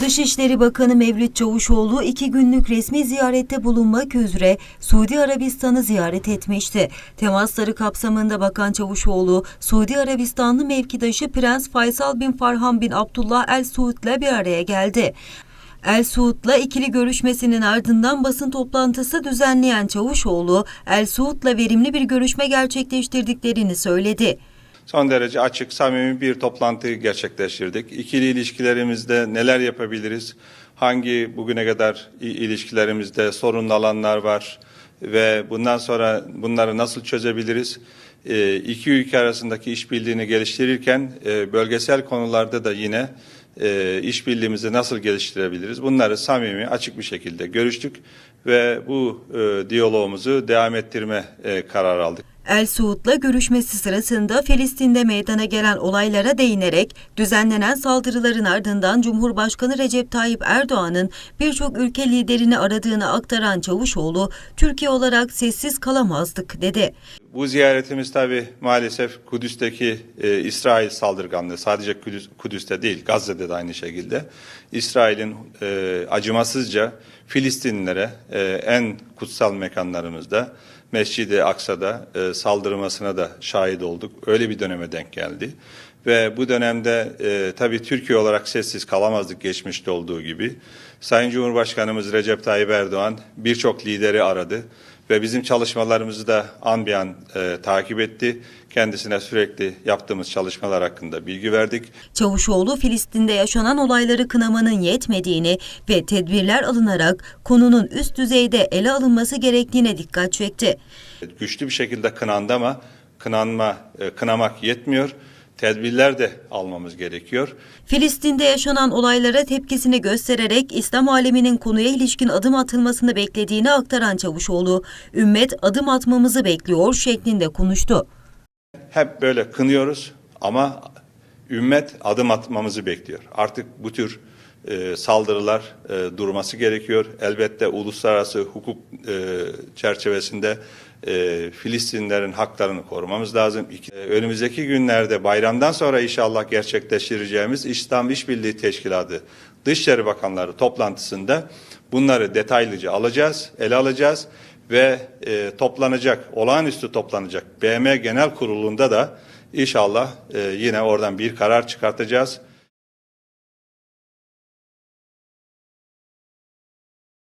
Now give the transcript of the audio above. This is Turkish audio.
Dışişleri Bakanı Mevlüt Çavuşoğlu iki günlük resmi ziyarette bulunmak üzere Suudi Arabistan'ı ziyaret etmişti. Temasları kapsamında Bakan Çavuşoğlu, Suudi Arabistanlı mevkidaşı Prens Faysal bin Farhan bin Abdullah El Suud'la bir araya geldi. El Suud'la ikili görüşmesinin ardından basın toplantısı düzenleyen Çavuşoğlu, El Suud'la verimli bir görüşme gerçekleştirdiklerini söyledi. Son derece açık, samimi bir toplantı gerçekleştirdik. İkili ilişkilerimizde neler yapabiliriz? Hangi bugüne kadar ilişkilerimizde sorunlu alanlar var ve bundan sonra bunları nasıl çözebiliriz? Ee, iki ülke arasındaki işbirliğini geliştirirken e, bölgesel konularda da yine e, işbirliğimizi nasıl geliştirebiliriz? Bunları samimi, açık bir şekilde görüştük ve bu e, diyalogumuzu devam ettirme e, kararı aldık. El Suud'la görüşmesi sırasında Filistin'de meydana gelen olaylara değinerek düzenlenen saldırıların ardından Cumhurbaşkanı Recep Tayyip Erdoğan'ın birçok ülke liderini aradığını aktaran Çavuşoğlu, Türkiye olarak sessiz kalamazdık dedi. Bu ziyaretimiz tabi maalesef Kudüs'teki e, İsrail saldırganlığı sadece Kudüs, Kudüs'te değil Gazze'de de aynı şekilde İsrail'in e, acımasızca Filistinlilere e, en kutsal mekanlarımızda Mescid-i Aksa'da e, saldırmasına da şahit olduk. Öyle bir döneme denk geldi. Ve bu dönemde e, tabii Türkiye olarak sessiz kalamazdık geçmişte olduğu gibi. Sayın Cumhurbaşkanımız Recep Tayyip Erdoğan birçok lideri aradı ve bizim çalışmalarımızı da an bir an e, takip etti. Kendisine sürekli yaptığımız çalışmalar hakkında bilgi verdik. Çavuşoğlu Filistin'de yaşanan olayları kınamanın yetmediğini ve tedbirler alınarak konunun üst düzeyde ele alınması gerektiğine dikkat çekti. Güçlü bir şekilde kınandı ama kınanma, e, kınamak yetmiyor. Tedbirler de almamız gerekiyor. Filistin'de yaşanan olaylara tepkisini göstererek İslam aleminin konuya ilişkin adım atılmasını beklediğini aktaran Çavuşoğlu, ümmet adım atmamızı bekliyor şeklinde konuştu. Hep böyle kınıyoruz ama ümmet adım atmamızı bekliyor. Artık bu tür e, saldırılar e, durması gerekiyor. Elbette uluslararası hukuk e, çerçevesinde e, Filistinlerin haklarını korumamız lazım. İki- e, önümüzdeki günlerde bayramdan sonra inşallah gerçekleştireceğimiz İslam İşbirliği Teşkilatı Dışişleri Bakanları toplantısında bunları detaylıca alacağız, ele alacağız ve e, toplanacak, olağanüstü toplanacak BM Genel Kurulu'nda da inşallah e, yine oradan bir karar çıkartacağız.